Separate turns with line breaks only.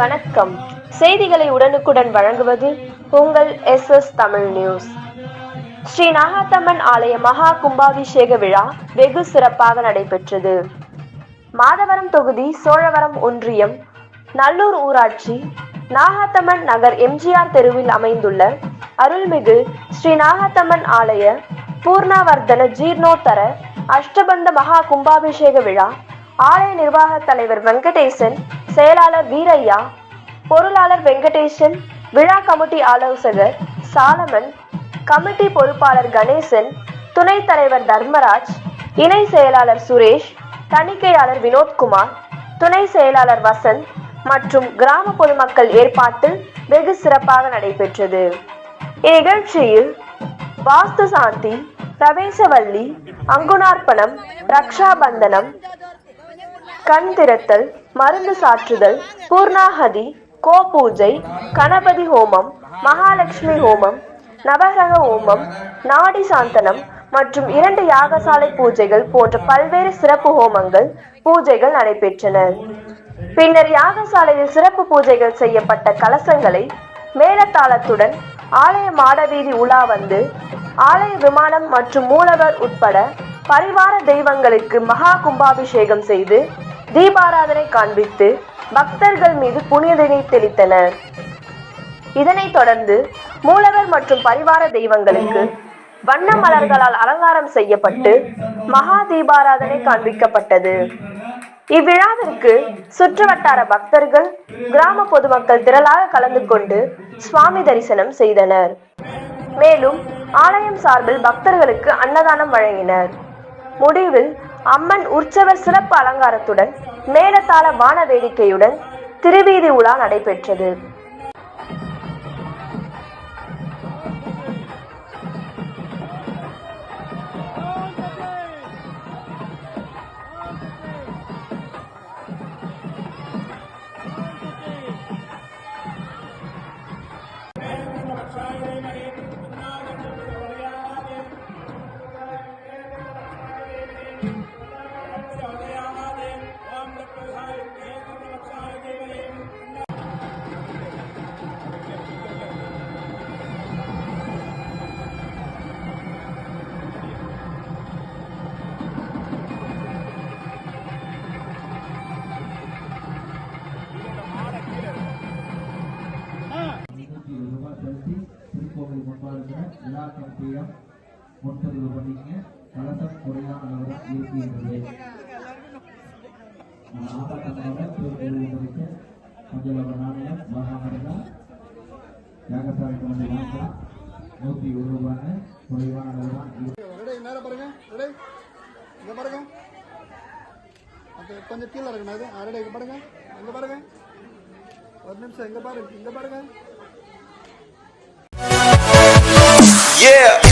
வணக்கம். செய்திகளை உடனுக்குடன் வழங்குவது உங்கள் S S Tamil news. Sri Nagathamman ஆலய மகா கும்பாபிஷேக விழா வெகு சிறப்பாக நடைபெற்றது. மாதவரம் தொகுதி சோழவரம் ஒன்றியம் நல்லூர் ஊராட்சி நாகாத்தம்மன் நகர் எம்ஜிஆர் தெருவில் அமைந்துள்ள அருள்மிகு ஸ்ரீ நாகாத்தம்மன் ஆலய பூர்ணாவர்தன ஜீர்ணோத்தர அஷ்டபந்த மகா கும்பாபிஷேக விழா ஆலய நிர்வாக தலைவர் வெங்கடேசன் செயலாளர் வீரையா பொருளாளர் வெங்கடேசன் விழா கமிட்டி ஆலோசகர் சாலமன் கமிட்டி பொறுப்பாளர் கணேசன் துணைத் தலைவர் தர்மராஜ் இணை செயலாளர் சுரேஷ் தணிக்கையாளர் வினோத்குமார் துணை செயலாளர் வசந்த் மற்றும் கிராம பொதுமக்கள் ஏற்பாட்டில் வெகு சிறப்பாக நடைபெற்றது. இந்நிகழ்ச்சியில் வாஸ்து சாந்தி பிரவேசவல்லி அங்குணார்ப்பணம் ரக்ஷாபந்தனம் கண் திறத்தல் மருந்து சாற்றுதல் பூர்ணாகதி கோ பூஜை கணபதி ஹோமம் மகாலட்சுமி ஹோமம் நவகிரக ஹோமம் நாடி சாந்தனம் மற்றும் இரண்டு யாகசாலை பூஜைகள் போன்ற பல்வேறு சிறப்பு ஹோமங்கள் பூஜைகள் நடைபெற்றன. பின்னர் யாகசாலையில் சிறப்பு பூஜைகள் செய்யப்பட்ட கலசங்களை மேலத்தாளத்துடன் ஆலய மாடவீதி உலா வந்து ஆலய விமானம் மற்றும் மூலவர் உட்பட பரிவார தெய்வங்களுக்கு மகா கும்பாபிஷேகம் செய்து தீபாராதனை காண்பித்து பக்தர்கள் மீது புனிதனை தெளித்தனர். இதனைத் தொடர்ந்து மூலவர் மற்றும் பரிவார தெய்வங்களுக்கு வண்ண மலர்களால் அலங்காரம் செய்யப்பட்டு மகா தீபாராதனை காண்பிக்கப்பட்டது. இவ்விழாவிற்கு சுற்றுவட்டார பக்தர்கள் கிராம பொதுமக்கள் திரளாக கலந்து கொண்டு சுவாமி தரிசனம் செய்தனர். மேலும் ஆலயம் சார்பில் பக்தர்களுக்கு அன்னதானம் வழங்கினர். முடிவில் அம்மன் உற்சவர் சிறப்பு அலங்காரத்துடன் மேலதாள வான வேடிக்கையுடன் திருவீதி உலா நடைபெற்றது.
முன்னூற்றி திருக்கோவில் முன்பாக விழா கமிட்டியிடம் முன்பதிவு பண்ணிங்க கலசம் குறையான இருக்கின்றது ஆபத்தமாக நாணயம் யாகசாலைக்கு வந்து வாங்கலாம் நூற்றி ஒரு ரூபாய் குறைவான
ரெடி நேரம் பாருங்க. ரெடி. பாருங்க. அது கொஞ்சம் கீழே இருக்கணும் இது. ரெடி இங்க பாருங்க. பாருங்க. ஒரு நிமிஷம் இங்கே பாருங்க. இங்க பாருங்க.
Yeah.